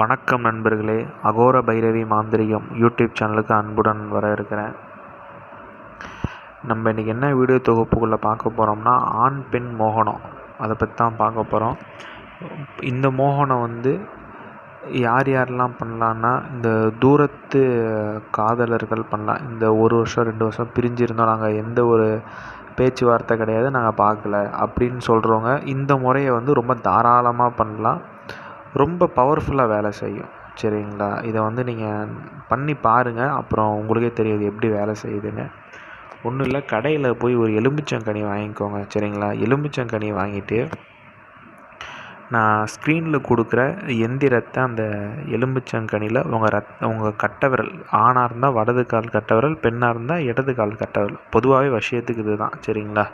வணக்கம் நண்பர்களே அகோர பைரவி மாந்திரிகம் யூடியூப் சேனலுக்கு அன்புடன் வர இருக்கிறேன் நம்ம இன்றைக்கி என்ன வீடியோ தொகுப்புக்குள்ளே பார்க்க போகிறோம்னா ஆண் பெண் மோகனம். அதை பற்றி தான் பார்க்க போகிறோம் இந்த மோகனம் வந்து யார் யாரெல்லாம் பண்ணலான்னா இந்த தூரத்து காதலர்கள் பண்ணலாம். இந்த ஒரு வருஷம் ரெண்டு வருஷம் பிரிஞ்சிருந்தோம். நாங்கள் எந்த ஒரு பேச்சுவார்த்தை கிடையாது. நாங்கள் பார்க்கல அப்படின்னு சொல்கிறவங்க இந்த முறையை வந்து ரொம்ப தாராளமாக பண்ணலாம். ரொம்ப பவர்ஃபுல்லாக வேலை செய்யும். சரிங்களா? இதை வந்து நீங்கள் பண்ணி பாருங்கள் அப்புறம் உங்களுக்கே தெரியும் இது எப்படி வேலை செய்யுதுன்னு. ஒன்றும் இல்லை கடையில் போய் ஒரு எலுமிச்சங்கனி வாங்கிக்கோங்க. சரிங்களா? எலுமிச்சங்கனி வாங்கிட்டு நான் ஸ்க்ரீனில் கொடுக்குற எந்திரத்தை அந்த எலும்பிச்சங்கனியில் உங்கள் ரத் உங்கள் கட்ட விரல் ஆணாக இருந்தால் வடது கால் கட்ட விரல் பெண்ணாக இருந்தால் இடது கால் கட்ட விரல் பொதுவாகவே விஷயத்துக்கு இது தான் சரிங்களா?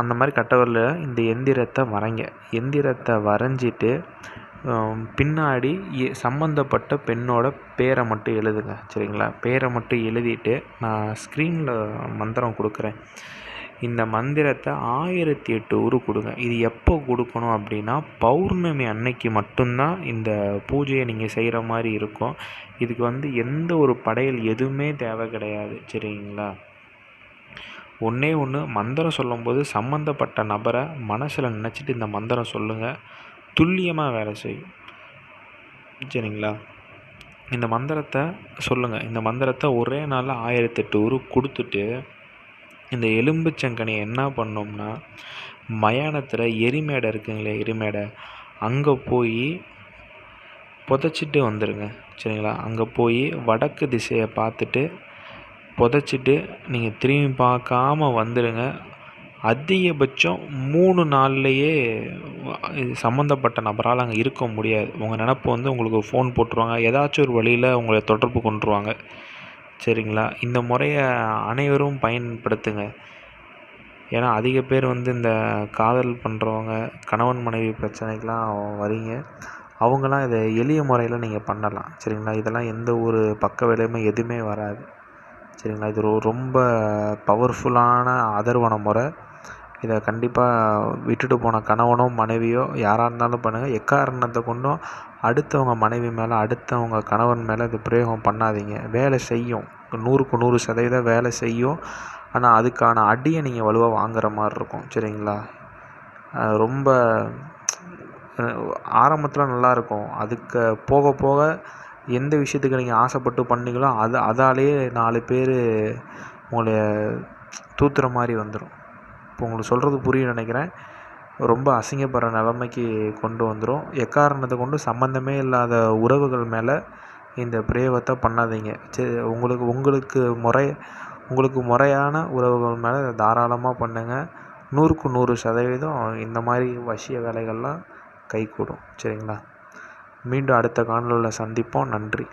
அந்த மாதிரி கட்டவரில் இந்த எந்திரத்தை வரைங்க. எந்திரத்தை வரைஞ்சிட்டு பின்னாடி சம்மந்தப்பட்ட பெண்ணோட பேரை மட்டும் எழுதுங்க சரிங்களா? பேரை மட்டும் எழுதிட்டு நான் ஸ்க்ரீனில் மந்திரம் கொடுக்குறேன். இந்த மந்திரத்தை ஆயிரத்தி எட்டு ஊர் கொடுங்க. இது எப்போ கொடுக்கணும் அப்படின்னா பௌர்ணமி அன்னைக்கு மட்டும்தான் இந்த பூஜையை நீங்கள் செய்கிற மாதிரி இருக்கும். இதுக்கு வந்து எந்த ஒரு படையல் எதுவுமே தேவை கிடையாது சரிங்களா? ஒன்றே ஒன்று மந்திரம் சொல்லும்போது சம்மந்தப்பட்ட நபரை மனசில் நினச்சிட்டு இந்த மந்திரம் சொல்லுங்கள் துல்லியமாக வேலை செய்யும். சரிங்களா? இந்த மந்திரத்தை சொல்லுங்கள் இந்த மந்திரத்தை ஒரே நாளில் ஆயிரத்தெட்டு உரு கொடுத்துட்டு இந்த எலும்புச்சங்கனியை என்ன பண்ணோம்னா மயானத்தில் எரிமேடை இருக்குங்களே எரிமேடை. அங்கே போய் புதைச்சிட்டு வந்துடுங்க சரிங்களா? அங்கே போய் வடக்கு திசையை பார்த்துட்டு புதைச்சிட்டு நீங்கள் திரும்பி பார்க்காம வந்துடுங்க அதிகபட்சம் மூணு நாள்லையே இது சம்மந்தப்பட்ட நபரால் அங்கே இருக்க முடியாது. உங்கள் நினப்பு வந்து உங்களுக்கு ஃபோன் போட்டுருவாங்க. ஏதாச்சும் ஒரு வழியில் உங்களை தொடர்பு கொண்டுருவாங்க. சரிங்களா? இந்த முறையை அனைவரும் பயன்படுத்துங்க. ஏன்னா அதிக பேர் வந்து இந்த காதல் பண்ணுறவங்க கணவன் மனைவி பிரச்சனைக்கெலாம் வரீங்க. அவங்களாம் இதை எளிய முறையில் நீங்கள் பண்ணலாம். சரிங்களா? இதெல்லாம் எந்த ஒரு பக்க விளைவுமே எதுவுமே வராது. சரிங்களா? இது ரொம்ப பவர்ஃபுல்லான அதர்வன முறை. இதை கண்டிப்பாக விட்டுட்டு போன கணவனோ மனைவியோ யாராக இருந்தாலும் பண்ணுங்கள் எக்காரணத்தை கொண்டும் அடுத்தவங்க மனைவி மேலே அடுத்தவங்க கணவன் மேலே இது பிரயோகம் பண்ணாதீங்க. வேலை செய்யும். நூறுக்கு நூறு சதவீதம் வேலை செய்யும். ஆனால் அதுக்கான அடியை நீங்கள் வலுவாக வாங்குற மாதிரி இருக்கும். சரிங்களா? ரொம்ப ஆரம்பத்தில் நல்லாயிருக்கும் அதுக்கு போக போக எந்த விஷயத்துக்கு நீங்கள் ஆசைப்பட்டு பண்ணீங்களோ அது அதாலேயே நாலு பேர் உங்களை தூத்துற மாதிரி வந்துடும் இப்போ உங்களுக்கு சொல்கிறது புரியும் நினைக்கிறேன். ரொம்ப அசிங்கப்படுற நிலைமைக்கு கொண்டு வந்துடும் எக்காரணத்தை கொண்டு? சம்மந்தமே இல்லாத உறவுகள் மேலே இந்த பிரேவத்தை பண்ணாதீங்க. சரி உங்களுக்கு உங்களுக்கு முறை உங்களுக்கு முறையான உறவுகள் மேலே தாராளமாக பண்ணுங்கள் நூறுக்கு நூறு சதவீதம் இந்த மாதிரி வசிய வேலைகள்லாம் கைகூடும். சரிங்களா? மீண்டும் அடுத்த காணொலியில் சந்திப்போம். நன்றி.